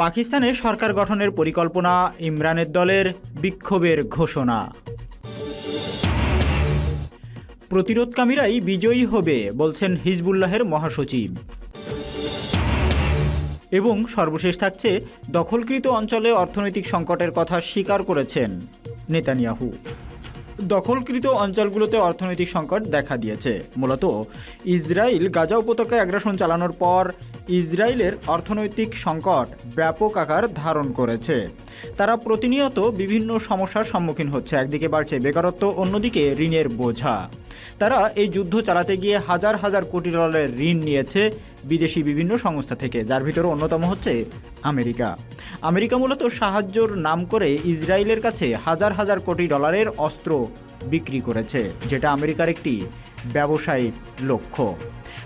পাকিস্তানে সরকার গঠনের পরিকল্পনা ইমরানের দলের বিক্ষোভের ঘোষণা। প্রতিরোধকামীরাই বিজয়ী হবে, বলছেন হিজবুল্লাহের মহাসচিব। এবং সর্বশেষ থাকছে, দখলকৃত অঞ্চলে অর্থনৈতিক সংকটের কথা স্বীকার করেছেন নেতানিয়াহু। দখলকৃত অঞ্চলগুলোতে অর্থনৈতিক সংকট দেখা দিয়েছে। মূলত ইসরায়েল গাজা উপত্যকায় আগ্রাসন চালানোর পর ইসরায়েলের অর্থনৈতিক সংকট ব্যাপক আকার ধারণ করেছে। তারা প্রতিনিয়ত বিভিন্ন সমস্যার সম্মুখীন হচ্ছে। একদিকে বাড়ছে বেকারত্ব, অন্যদিকে ঋণের বোঝা। তারা এই যুদ্ধ চালাতে গিয়ে হাজার হাজার কোটি ডলারের ঋণ নিয়েছে বিদেশি বিভিন্ন সংস্থা থেকে, যার ভিতরে অন্যতম হচ্ছে আমেরিকা। আমেরিকা মূলত সাহায্যর নাম করে ইসরায়েলের কাছে হাজার হাজার কোটি ডলারের অস্ত্র বিক্রি করেছে, যেটা আমেরিকার একটি ব্যবসায়িক লক্ষ্য।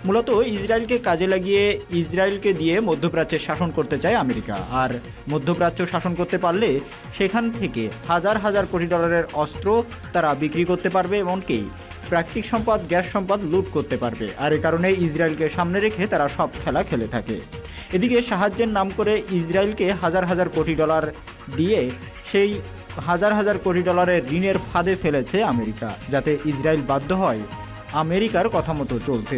মূলত ইসরায়েলকে কাজে লাগিয়ে ইসরায়েলকে দিয়ে মধ্যপ্রাচ্যের শাসন করতে চায় আমেরিকা, আর মধ্যপ্রাচ্য শাসন করতে পারলে সেখান থেকে হাজার হাজার কোটি ডলারের অস্ত্র তারা বিক্রি করতে পারবে, এমনকি প্রাকৃতিক সম্পদ, গ্যাস সম্পদ লুট করতে পারবে। আর এ কারণে ইসরায়েলকে সামনে রেখে তারা সব খেলা খেলে থাকে। এদিকে সাহায্যের নাম করে ইসরায়েলকে হাজার হাজার কোটি ডলার দিয়ে সেই হাজার হাজার কোটি ডলারের ঋণের ফাঁদে ফেলেছে আমেরিকা, যাতে ইসরায়েল বাধ্য হয় আমেরিকার কথা মতো চলতে।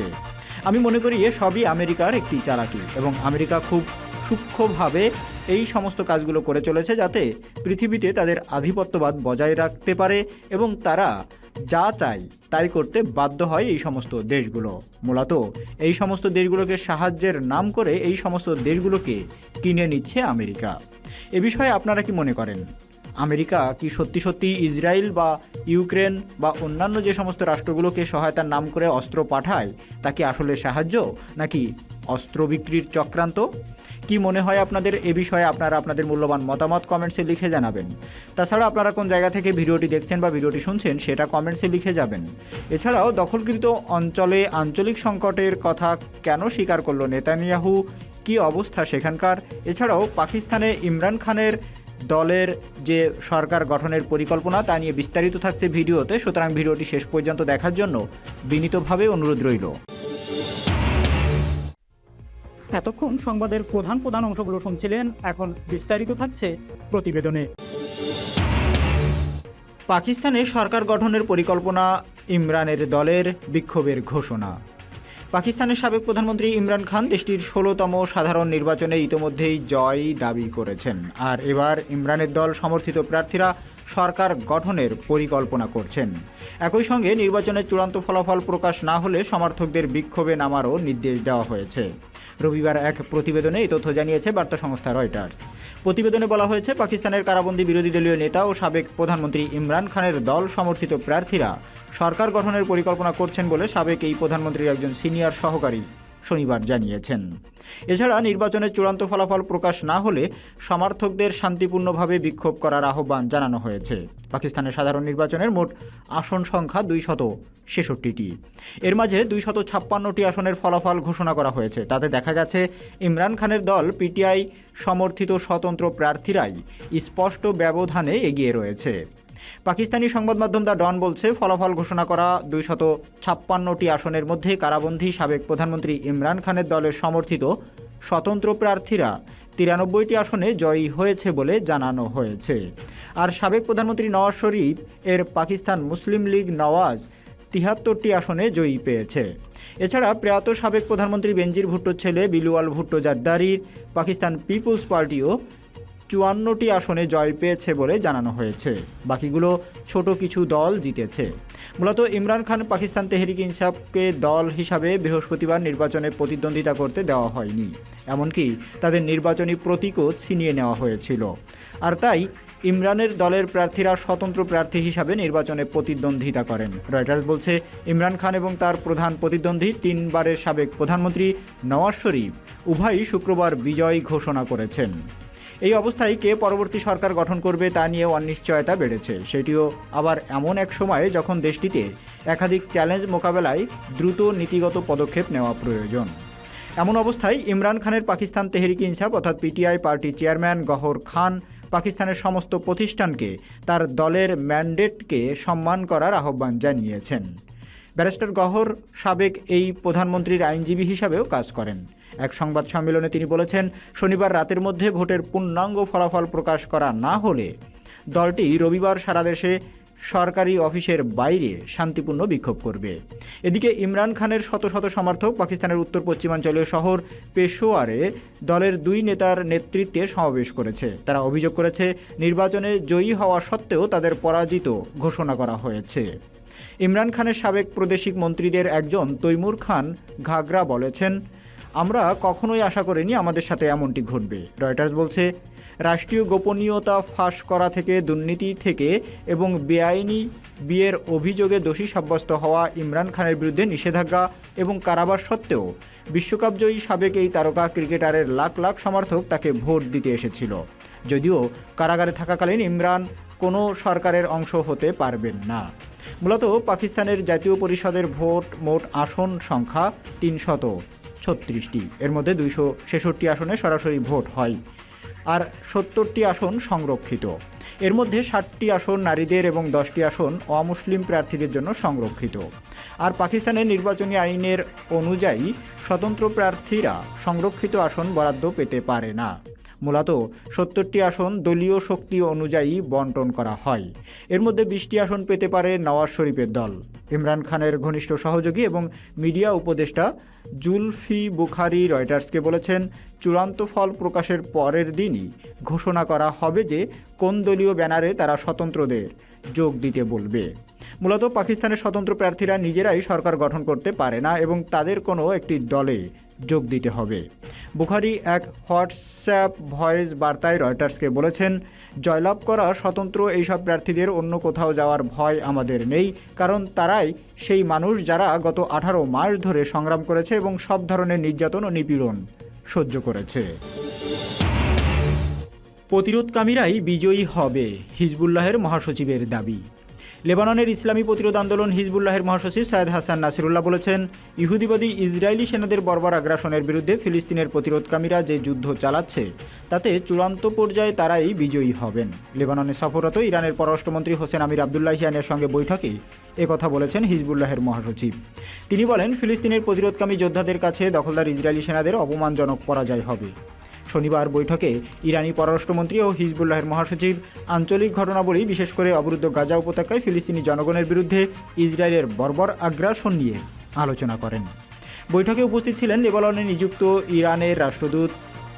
আমি মনে করি এ সবই আমেরিকার একটি চালাকি এবং আমেরিকা খুব সূক্ষ্মভাবে এই সমস্ত কাজগুলো করে চলেছে যাতে পৃথিবীতে তাদের আধিপত্যবাদ বজায় রাখতে পারে এবং তারা যা চায় তাই করতে বাধ্য হয় এই সমস্ত দেশগুলো। মূলত এই সমস্ত দেশগুলোকে সাহায্যের নাম করে এই সমস্ত দেশগুলোকে কিনে নিচ্ছে আমেরিকা। এ বিষয়ে আপনারা কি মনে করেন? আমেরিকা কি সত্যি সত্যি ইসরায়েল বা ইউক্রেন বা অন্যান্য যে সমস্ত রাষ্ট্রগুলোকে সহায়তার নাম করে অস্ত্র পাঠায়, তা কি আসলে সাহায্য নাকি অস্ত্র বিক্রির চক্রান্ত? কি মনে হয় আপনাদের? এ বিষয়ে আপনারা আপনাদের মূল্যবান মতামত কমেন্টসে লিখে জানাবেন। তাছাড়া আপনারা কোন জায়গা থেকে ভিডিওটি দেখছেন বা ভিডিওটি শুনছেন সেটা কমেন্টসে লিখে যাবেন। এছাড়াও দখলকৃত অঞ্চলে আঞ্চলিক সংকটের কথা কেন স্বীকার করল নেতানিয়াহু? কি অবস্থা সেখানকার? এছাড়াও পাকিস্তানে ইমরান খানের দলের যে সরকার গঠনের পরিকল্পনা তা নিয়ে বিস্তারিত থাকছে ভিডিওতে। সুতরাং ভিডিওটি শেষ পর্যন্ত দেখার জন্য বিনীতভাবে অনুরোধ রইল। এতক্ষণ সংবাদের প্রধান প্রধান অংশগুলো শুনছিলেন। এখন বিস্তারিত থাকছে প্রতিবেদনে। পাকিস্তানে সরকার গঠনের পরিকল্পনা, ইমরানের দলের বিক্ষোভের ঘোষণা। পাকিস্তানের সাবেক প্রধানমন্ত্রী ইমরান খান দেশটির ষোলোতম সাধারণ নির্বাচনে ইতোমধ্যেই জয় দাবি করেছেন। আর এবার ইমরানের দল সমর্থিত প্রার্থীরা সরকার গঠনের পরিকল্পনা করছেন। একই সঙ্গে নির্বাচনের চূড়ান্ত ফলাফল প্রকাশ না হলে সমর্থকদের বিক্ষোভে নামারও নির্দেশ দেওয়া হয়েছে। রবিবার এক প্রতিবেদনে এই তথ্য জানিয়েছে বার্তা সংস্থা রয়টার্স। প্রতিবেদনে বলা হয়েছে, পাকিস্তানের কারাবন্দী বিরোধী দলীয় নেতা ও সাবেক প্রধানমন্ত্রী ইমরান খানের দল সমর্থিত প্রার্থীরা সরকার গঠনের পরিকল্পনা করছেন বলে সাবেক এই প্রধানমন্ত্রীর একজন সিনিয়র সহকারী। শনিবার জানিয়েছেন। এছাড়া নির্বাচনের চূড়ান্ত ফলাফল প্রকাশ না হলে সমর্থকদের শান্তিপূর্ণভাবে বিক্ষোভ করার আহ্বান জানানো হয়েছে। পাকিস্তানের সাধারণ নির্বাচনের মোট আসন সংখ্যা দুই শত ছেষট্টিটি। এর মাঝে দুই শত ছাপ্পান্নটি আসনের ফলাফল ঘোষণা করা হয়েছে। তাতে দেখা গেছে, ইমরান খানের দল, পিটিআই সমর্থিত স্বতন্ত্র প্রার্থীরাই স্পষ্ট ব্যবধানে এগিয়ে রয়েছে। পাকিস্তানি সংবাদ মাধ্যম দ্য ডন বলছে, ফলাফল ঘোষণা করা দুইশত ছাপ্পান্নটি আসনের মধ্যে কারাবন্দী সাবেক প্রধানমন্ত্রী ইমরান খানের দলের সমর্থিত স্বতন্ত্র প্রার্থীরা তিরানব্বইটি আসনে জয়ী হয়েছে বলে জানানো হয়েছে। আর সাবেক প্রধানমন্ত্রী নওয়াজ শরীফ এর পাকিস্তান মুসলিম লীগ নওয়াজ তিহাত্তরটি আসনে জয়ী পেয়েছে। এছাড়া প্রয়াত সাবেক প্রধানমন্ত্রী বেনজির ভুট্টোর ছেলে বিলুয়াল ভুট্টো জারদারির পাকিস্তান পিপুলস পার্টিও চুয়ান্নটি আসনে জয় পেয়েছে বলে জানানো হয়েছে। বাকিগুলো ছোট কিছু দল জিতেছে। মূলত ইমরান খান পাকিস্তান তেহরিক ইনসাফকে দল হিসাবে বৃহস্পতিবার নির্বাচনে প্রতিদ্বন্দ্বিতা করতে দেওয়া হয়নি। এমনকি তাদের নির্বাচনী প্রতীকও ছিনিয়ে নেওয়া হয়েছিল। আর তাই ইমরানের দলের প্রার্থীরা স্বতন্ত্র প্রার্থী হিসাবে নির্বাচনে প্রতিদ্বন্দ্বিতা করেন। রয়টার্স বলছে, ইমরান খান এবং তার প্রধান প্রতিদ্বন্দ্বী তিনবারের সাবেক প্রধানমন্ত্রী নওয়াজ শরীফ উভয়ই শুক্রবার বিজয় ঘোষণা করেছেন। এই অবস্থায় কে পরবর্তী সরকার গঠন করবে তা নিয়ে অনিশ্চয়তা বেড়েছে। সেটিও আবার এমন এক সময়ে যখন দেশটিতে একাধিক চ্যালেঞ্জ মোকাবেলায় দ্রুত নীতিগত পদক্ষেপ নেওয়া প্রয়োজন। এমন অবস্থায় ইমরান খানের পাকিস্তান তেহরিক ইনসাফ অর্থাৎ PTI party chairman Gohar Khan পাকিস্তানের সমস্ত প্রতিষ্ঠানকে তার দলের ম্যান্ডেটকে সম্মান করার আহ্বান জানিয়েছেন। ব্যারিস্টার গহর সাবেক এই প্রধানমন্ত্রীর আইনজীবী হিসাবেও কাজ করেন। এক সংবাদ সম্মেলনে তিনি বলেছেন, শনিবার রাতের মধ্যে ভোটের পূর্ণাঙ্গ ফলাফল প্রকাশ করা না হলে দলটি রবিবার সারা দেশে সরকারি অফিসের বাইরে শান্তিপূর্ণ বিক্ষোভ করবে। এদিকে ইমরান খানের শত শত সমর্থক পাকিস্তানের উত্তর পশ্চিমাঞ্চলীয় শহর পেশোয়ারে দলের দুই নেতার নেতৃত্বে সমাবেশ করেছে। তারা অভিযোগ করেছে, নির্বাচনে জয়ী হওয়া সত্ত্বেও তাদের পরাজিত ঘোষণা করা হয়েছে। ইমরান খানের সাবেক প্রাদেশিক মন্ত্রীদের একজন তৈমুর খান ঘাগরা বলেছেন আমরা কখনোই আশা করিনি আমাদের সাথে এমনটি ঘটবে। রয়টার্স বলছে, রাষ্ট্রীয় গোপনীয়তা ফাঁস করা থেকে, দুর্নীতি থেকে এবং বেআইনি বিয়ের অভিযোগে দোষী সাব্যস্ত হওয়া ইমরান খানের বিরুদ্ধে নিষেধাজ্ঞা এবং কারাবাস সত্ত্বেও বিশ্বকাপজয়ী সাবেক এই তারকা ক্রিকেটারের লাখ লাখ সমর্থক তাকে ভোট দিতে এসেছিল। যদিও কারাগারে থাকাকালীন ইমরান কোনো সরকারের অংশ হতে পারবেন না। মূলত পাকিস্তানের জাতীয় পরিষদের ভোট মোট আসন সংখ্যা তিনশত। ছত্রিশটি। এর মধ্যে দুইশো ছেষট্টি আসনে সরাসরি ভোট হয় আর সত্তরটি আসন সংরক্ষিত। এর মধ্যে ষাটটি আসন নারীদের এবং দশটি আসন অমুসলিম প্রার্থীদের জন্য সংরক্ষিত। আর পাকিস্তানের নির্বাচনী আইনের অনুযায়ী স্বতন্ত্র প্রার্থীরা সংরক্ষিত আসন বরাদ্দ পেতে পারে না। মূলত সত্তরটি আসন দলীয় শক্তি অনুযায়ী বন্টন করা হয়। এর মধ্যে বিশটি আসন পেতে পারে নওয়াজ শরীফের দল। ইমরান খানের ঘনিষ্ঠ সহযোগী এবং মিডিয়া উপদেষ্টা জুলফি বুখারি রয়টার্সকে বলেছেন, চূড়ান্ত ফল প্রকাশের পরের দিনই ঘোষণা করা হবে যে কোন দলীয় ব্যানারে তারা স্বতন্ত্রদের যোগ দিতে বলবে। মূলত পাকিস্তানের স্বতন্ত্র প্রার্থীরা নিজেরাই সরকার গঠন করতে পারে না এবং তাদের কোনো একটি দলে যোগ দিতে হবে। বুখারি এক হোয়াটসঅ্যাপ ভয়েস বার্তায় রয়টার্সকে বলেছেন, জয়লাভ করা স্বতন্ত্র এইসব প্রার্থীদের অন্য কোথাও যাওয়ার ভয় আমাদের নেই, কারণ তারাই সেই মানুষ যারা গত আঠারো মাস ধরে সংগ্রাম করেছে এবং সব ধরনের নির্যাতন ও নিপীড়ন সহ্য করেছে। প্রতিরোধকামীরাই বিজয়ী হবে, হিজবুল্লাহের মহাসচিবের দাবি। লেবাননের ইসলামী প্রতিরোধ আন্দোলন হিজবুল্লাহের মহাসচিব সায়েদ হাসান নাসিরুল্লাহ বলেছেন, ইহুদিবাদী ইসরায়েলি সেনাদের বর্বর আগ্রাসনের বিরুদ্ধে ফিলিস্তিনের প্রতিরোধকামীরা যে যুদ্ধ চালাচ্ছে, তাতে চূড়ান্ত পর্যায়ে তারাই বিজয়ী হবেন। লেবাননে সফররত ইরানের পররাষ্ট্রমন্ত্রী হোসেন আমির আবদুল্লাহিয়ানের সঙ্গে বৈঠকে একথা বলেছেন হিজবুল্লাহের মহাসচিব। তিনি বলেন, ফিলিস্তিনের প্রতিরোধকামী যোদ্ধাদের কাছে দখলদার ইসরায়েলি সেনাদের অপমানজনক পরাজয় হবে। শনিবার বৈঠকে ইরানি পররাষ্ট্রমন্ত্রী ও হিজবুল্লাহের মহাসচিব আঞ্চলিক ঘটনাবলী, বিশেষ করে অবরুদ্ধ গাজা উপত্যকায় ফিলিস্তিনি জনগণের বিরুদ্ধে ইসরায়েলের বর্বর আগ্রাসন নিয়ে আলোচনা করেন। বৈঠকে উপস্থিত ছিলেন লেবাননে নিযুক্ত ইরানের রাষ্ট্রদূত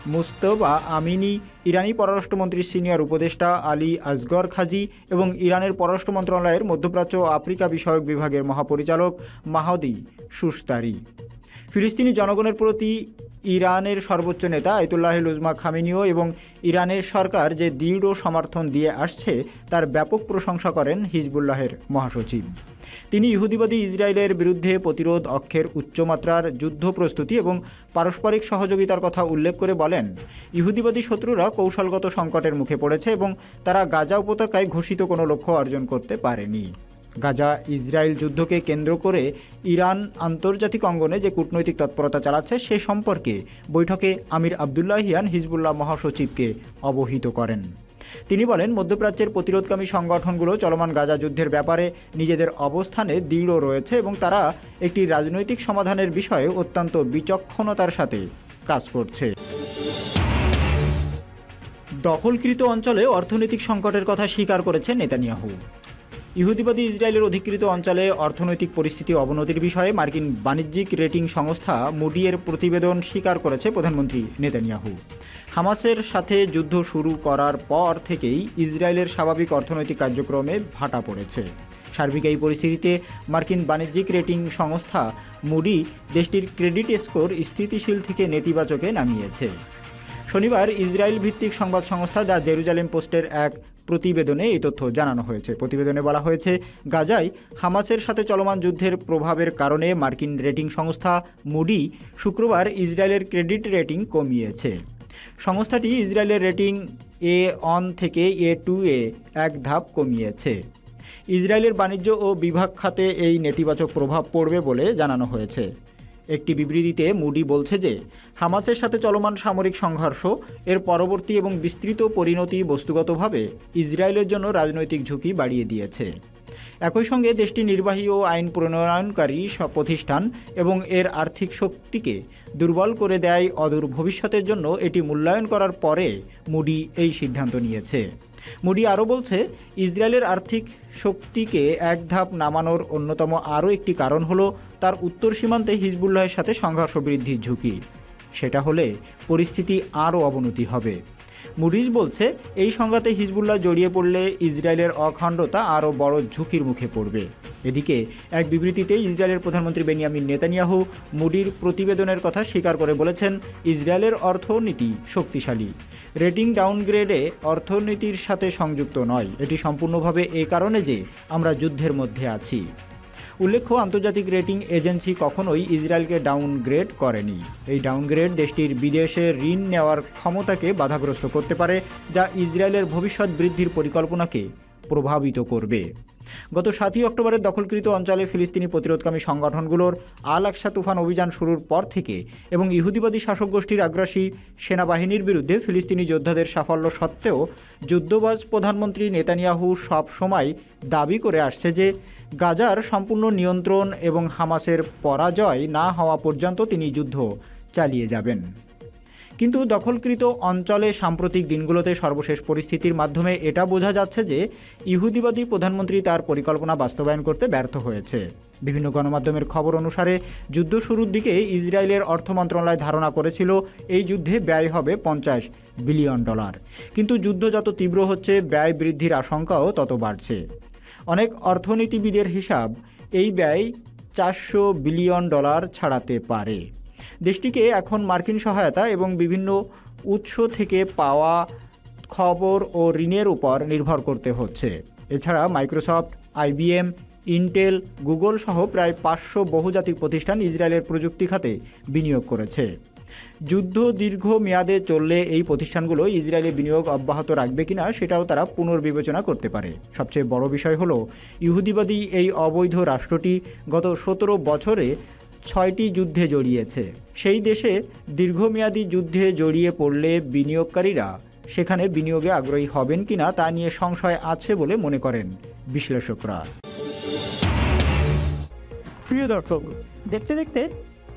মুস্তফা আমিনি, ইরানি পররাষ্ট্রমন্ত্রীর সিনিয়র উপদেষ্টা আলী আসগর খাজি এবং ইরানের পররাষ্ট্র মন্ত্রণালয়ের মধ্যপ্রাচ্য ও আফ্রিকা বিষয়ক বিভাগের মহাপরিচালক মাহাদি সুস্তারি। ফিলিস্তিনি জনগণের প্রতি ইরানের সর্বোচ্চ নেতা আয়তুল্লাহ লুজমা খামিনিও এবং ইরানের সরকার যে দৃঢ় সমর্থন দিয়ে আসছে, তার ব্যাপক প্রশংসা করেন হিজবুল্লাহের মহাসচিব। তিনি ইহুদিবাদী ইসরায়েলের বিরুদ্ধে প্রতিরোধ অক্ষের উচ্চমাত্রার যুদ্ধ প্রস্তুতি এবং পারস্পরিক সহযোগিতার কথা উল্লেখ করে বলেন, ইহুদিবাদী শত্রুরা কৌশলগত সংকটের মুখে পড়েছে এবং তারা গাজা উপত্যকায় ঘোষিত কোনো লক্ষ্য অর্জন করতে পারেনি। গাজা ইসরায়েল যুদ্ধকে কেন্দ্র করে ইরান আন্তর্জাতিক অঙ্গনে যে কূটনৈতিক তৎপরতা চালাচ্ছে সে সম্পর্কে বৈঠকে আমির আবদুল্লাহ আবদুল্লাহিয়ান হিজবুল্লাহ মহাসচিবকে অবহিত করেন। তিনি বলেন, মধ্যপ্রাচ্যের প্রতিরোধকামী সংগঠনগুলো চলমান গাজা যুদ্ধের ব্যাপারে নিজেদের অবস্থানে দৃঢ় রয়েছে এবং তারা একটি রাজনৈতিক সমাধানের বিষয়ে অত্যন্ত বিচক্ষণতার সাথে কাজ করছে। দখলকৃত অঞ্চলে অর্থনৈতিক সংকটের কথা স্বীকার করেছে নেতানিয়াহু। ইহুদিবাদী ইসরায়েলের অধিকৃত অঞ্চলে অর্থনৈতিক পরিস্থিতি অবনতির বিষয়ে মার্কিন বাণিজ্যিক রেটিং সংস্থা মুডিয়ের প্রতিবেদন স্বীকার করেছে প্রধানমন্ত্রী নেতানিয়াহু। হামাসের সাথে যুদ্ধ শুরু করার পর থেকেই ইসরায়েলের স্বাভাবিক অর্থনৈতিক কার্যক্রমে ভাটা পড়েছে। সার্বিক এই পরিস্থিতিতে মার্কিন বাণিজ্যিক রেটিং সংস্থা মুডি দেশটির ক্রেডিট স্কোর স্থিতিশীল থেকে নেতিবাচকে নামিয়েছে। শনিবার ইসরায়েল ভিত্তিক সংবাদ সংস্থা দ্য জেরুজালেম পোস্টের এক প্রতিবেদনে এই তথ্য জানানো হয়েছে। প্রতিবেদনে বলা হয়েছে, গাজায় হামাসের সাথে চলমান যুদ্ধের প্রভাবের কারণে মার্কিন রেটিং সংস্থা মুডি শুক্রবার ইসরায়েলের ক্রেডিট রেটিং কমিয়েছে। সংস্থাটি ইসরায়েলের রেটিং এ অন থেকে এ টু এ এক ধাপ কমিয়েছে। ইসরায়েলের বাণিজ্য ও বিভাগ খাতে এই নেতিবাচক প্রভাব পড়বে বলে জানানো হয়েছে। একটি বিবৃতিতে মুডি বলছে যে, হামাসের সাথে চলমান সামরিক সংঘর্ষ, এর পরবর্তী এবং বিস্তৃত পরিণতি বস্তুগতভাবে ইসরায়েলের জন্য রাজনৈতিক ঝুঁকি বাড়িয়ে দিয়েছে। একই সঙ্গে দেশটি নির্বাহী ও আইন প্রণয়নকারী প্রতিষ্ঠান এবং এর আর্থিক শক্তিকে দুর্বল করে দেয় অদূর ভবিষ্যতের জন্য এটি মূল্যায়ন করার পরে মুডি এই সিদ্ধান্ত নিয়েছে। মুডি আরও বলছে, ইসরায়েলের আর্থিক শক্তিকে এক ধাপ নামানোর অন্যতম আরও একটি কারণ হলো তার উত্তর সীমান্তে হিজবুল্লাহের সাথে সংঘর্ষ বৃদ্ধির ঝুঁকি। সেটা হলে পরিস্থিতি আরও অবনতি হবে। মুডিজ বলছে, এই সংঘাতে হিজবুল্লাহ জড়িয়ে পড়লে ইসরায়েলের অখণ্ডতা আরও বড় ঝুঁকির মুখে পড়বে। এদিকে, এক বিবৃতিতে ইসরায়েলের প্রধানমন্ত্রী বেনিয়ামিন নেতানিয়াহু মুডির প্রতিবেদনের কথা স্বীকার করে বলেছেন, ইসরায়েলের অর্থনীতি শক্তিশালী। রেটিং ডাউনগ্রেডে অর্থনীতির সাথে সংযুক্ত নয়। এটি সম্পূর্ণভাবে এই কারণে যে আমরা যুদ্ধের মধ্যে আছি। উল্লেখ্য, আন্তর্জাতিক রেটিং এজেন্সি কখনোই ইসরায়েলকে ডাউনগ্রেড করেনি। এই ডাউনগ্রেড দেশটির বিদেশে ঋণ নেওয়ার ক্ষমতাকে বাধাগ্রস্ত করতে পারে, যা ইসরায়েলের ভবিষ্যৎ বৃদ্ধির পরিকল্পনাকে প্রভাবিত করবে। গত সাতই অক্টোবরের দখলকৃত অঞ্চলে ফিলিস্তিনি প্রতিরোধকামী সংগঠনগুলোর আল আকসা তুফান অভিযান শুরুর পর থেকে এবং ইহুদিবাদী শাসক গোষ্ঠীর আগ্রাসী সেনাবাহিনীর বিরুদ্ধে ফিলিস্তিনি যোদ্ধাদের সাফল্য সত্ত্বেও যুদ্ধবাজ প্রধানমন্ত্রী নেতানিয়াহু সব সময় দাবি করে আসছে যে গাজার সম্পূর্ণ নিয়ন্ত্রণ এবং হামাসের পরাজয় না হওয়া পর্যন্ত তিনি যুদ্ধ চালিয়ে যাবেন। কিন্তু দখলকৃত অঞ্চলে সাম্প্রতিক দিনগুলোতে সর্বশেষ পরিস্থিতির মাধ্যমে এটা বোঝা যাচ্ছে যে ইহুদিবাদী প্রধানমন্ত্রী তার পরিকল্পনা বাস্তবায়ন করতে ব্যর্থ হয়েছে। বিভিন্ন গণমাধ্যমের খবর অনুসারে যুদ্ধ শুরুর দিকে ইসরায়েলের অর্থ মন্ত্রণালয় ধারণা করেছিল, এই যুদ্ধে ব্যয় হবে পঞ্চাশ বিলিয়ন ডলার। কিন্তু যুদ্ধ যত তীব্র হচ্ছে, ব্যয় বৃদ্ধির আশঙ্কাও তত বাড়ছে। অনেক অর্থনীতিবিদের হিসাব, এই ব্যয় চারশো বিলিয়ন ডলার ছাড়াতে পারে। দেশটিকে এখন মার্কিন সহায়তা এবং বিভিন্ন উৎস থেকে পাওয়া খবর ও ঋণের উপর নির্ভর করতে হচ্ছে। এছাড়া মাইক্রোসফট আইবিএম ইন্টেল, গুগল সহ প্রায় পাঁচশো বহুজাতিক প্রতিষ্ঠান ইসরায়েলের প্রযুক্তি খাতে বিনিয়োগ করেছে। যুদ্ধ দীর্ঘ মেয়াদে চললে এই প্রতিষ্ঠানগুলো ইসরায়েলে বিনিয়োগ অব্যাহত রাখবে কিনা সেটাও তারা পুনর্বিবেচনা করতে পারে। সবচেয়ে বড় বিষয় হলো, ইহুদিবাদী এই অবৈধ রাষ্ট্রটি গত সতেরো বছরে ছয়টি যুদ্ধে জড়িয়েছে। সেই দেশে দীর্ঘমেয়াদী যুদ্ধে জড়িয়ে পড়লে বিনিয়োগকারীরা সেখানে বিনিয়োগে আগ্রহী হবেন কিনা তা নিয়ে সংশয় আছে বলে মনে করেন বিশ্লেষকরা। প্রিয় দর্শক, দেখতে দেখতে